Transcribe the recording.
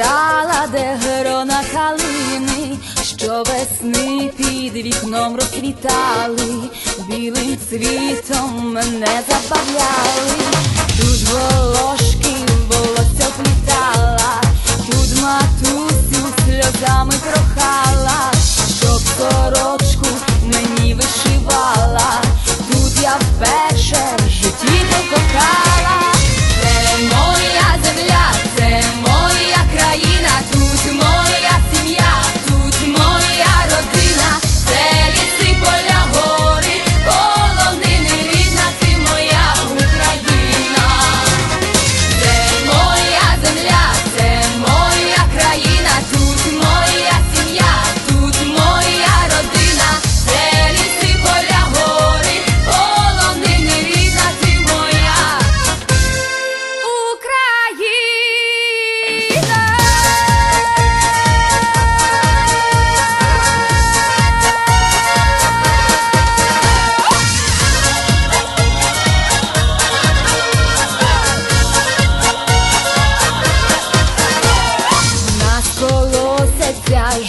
стала, де грона калини, що весни під вікном розквітали, білим цвітом мене забавляли. Тут